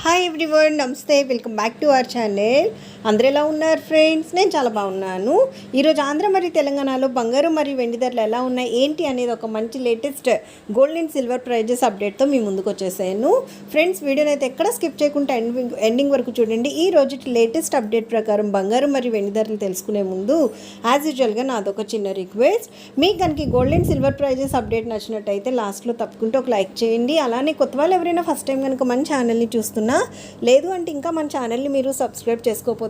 Hi everyone నమస్తే welcome back to our channel అందరు ఎలా ఉన్నారు ఫ్రెండ్స్ నేను చాలా బాగున్నాను. ఈరోజు ఆంధ్ర మరియు తెలంగాణలో బంగారు మరియు వెండి ధరలు ఎలా ఉన్నాయి? ఏంటి అనేది ఒక మంచి latest gold and silver prices అప్డేట్తో మీ ముందుకు వచ్చేసాను. ఫ్రెండ్స్ వీడియోని అయితే ఎక్కడ స్కిప్ చేయకుండా ఎండింగ్ ఎండింగ్ వరకు చూడండి. ఈ రోజు లేటెస్ట్ అప్డేట్ ప్రకారం బంగారు మరియు వెండి ధరలు తెలుసుకునే ముందు యాజ్ యూజువల్గా నాదొక చిన్న రిక్వెస్ట్ మీకు కనుక gold and silver prices update నచ్చినట్టయితే లాస్ట్లో తప్పుకుంటే ఒక లైక్ చేయండి. అలానే కొత్త వాళ్ళు ఎవరైనా ఫస్ట్ టైం కనుక మన ఛానల్ని చూస్తున్నా లేదు అంటే ఇంకా మన ఛానల్ని మీరు సబ్స్క్రైబ్ చేసుకోకపోతే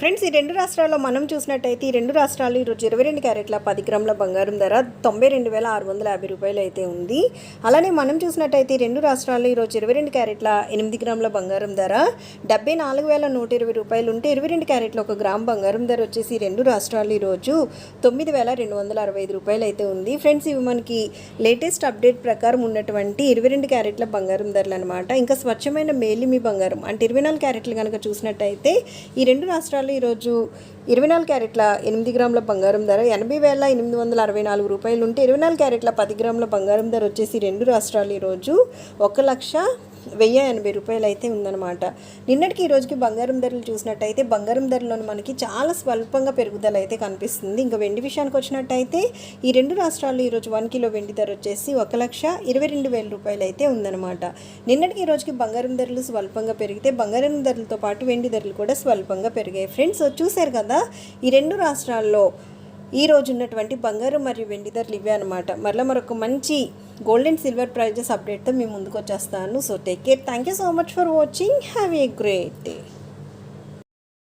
ఫ్రెండ్స్ ఈ రెండు రాష్ట్రాల్లో మనం చూసినట్టయితే ఈ రెండు రాష్ట్రాలు ఈరోజు ఇరవై రెండు క్యారెట్ల పది గ్రాముల బంగారం ధర తొంభై రెండు వేల ఆరు వందల యాభై రూపాయలు అయితే ఉంది. అలానే మనం చూసినట్టయితే ఈ రెండు రాష్ట్రాలు ఈరోజు ఇరవై రెండు క్యారెట్ల ఎనిమిది గ్రాముల బంగారం ధర డెబ్బై నాలుగు వేల నూట ఇరవై రూపాయలు ఉంటే ఇరవై రెండు క్యారెట్ల ఒక గ్రామ్ బంగారం ధర వచ్చేసి ఈ రెండు రాష్ట్రాలు ఈరోజు తొమ్మిది వేల రెండు వందల అరవై ఐదు రూపాయలు అయితే ఉంది. ఫ్రెండ్స్ ఇవి మనకి లేటెస్ట్ అప్డేట్ ప్రకారం ఉన్నటువంటి ఇరవై రెండు క్యారెట్ల బంగారం ధరలు అనమాట ఇంకా స్వచ్ఛమైన మేలిమి బంగారం అంటే ఇరవై నాలుగు క్యారెట్లు కనుక చూసినట్టయితే ఈ రెండు రాష్ట్రాలు ఈరోజు ఇరవై నాలుగు క్యారెట్ల ఎనిమిది గ్రాముల బంగారం ధర ఎనభై వేల ఎనిమిది వందల అరవై నాలుగు రూపాయలు ఉంటే ఇరవై నాలుగు క్యారెట్ల పది గ్రాముల బంగారం ధర వచ్చేసి రెండు రాష్ట్రాలు ఈరోజు ఒక లక్ష వెయ్యి ఎనభై రూపాయలు అయితే ఉందన్నమాట. నిన్నటికి ఈ రోజుకి బంగారం ధరలు చూసినట్టయితే బంగారం ధరలను మనకి చాలా స్వల్పంగా పెరుగుదల అయితే కనిపిస్తుంది. ఇంకా వెండి విషయానికి వచ్చినట్టయితే ఈ రెండు రాష్ట్రాల్లో ఈరోజు వన్ కిలో వెండి ధర వచ్చేసి ఒక లక్ష ఇరవై రెండు వేల రూపాయలు అయితే ఉందన్నమాట. నిన్నటికి ఈ రోజుకి బంగారం ధరలు స్వల్పంగా పెరిగితే బంగారం ధరలతో పాటు వెండి ధరలు కూడా స్వల్పంగా పెరిగాయి. ఫ్రెండ్స్ చూశారు కదా ఈ రెండు రాష్ట్రాల్లో ఈ రోజు ఉన్నటువంటి బంగారం మరియు వెండి ధరలు ఇవే అనమాట మరలా మరొక మంచి గోల్డ్ అండ్ సిల్వర్ ప్రైజెస్ అప్డేట్తో మీ ముందుకు వచ్చేస్తాను so take care thank you so much for watching have a great day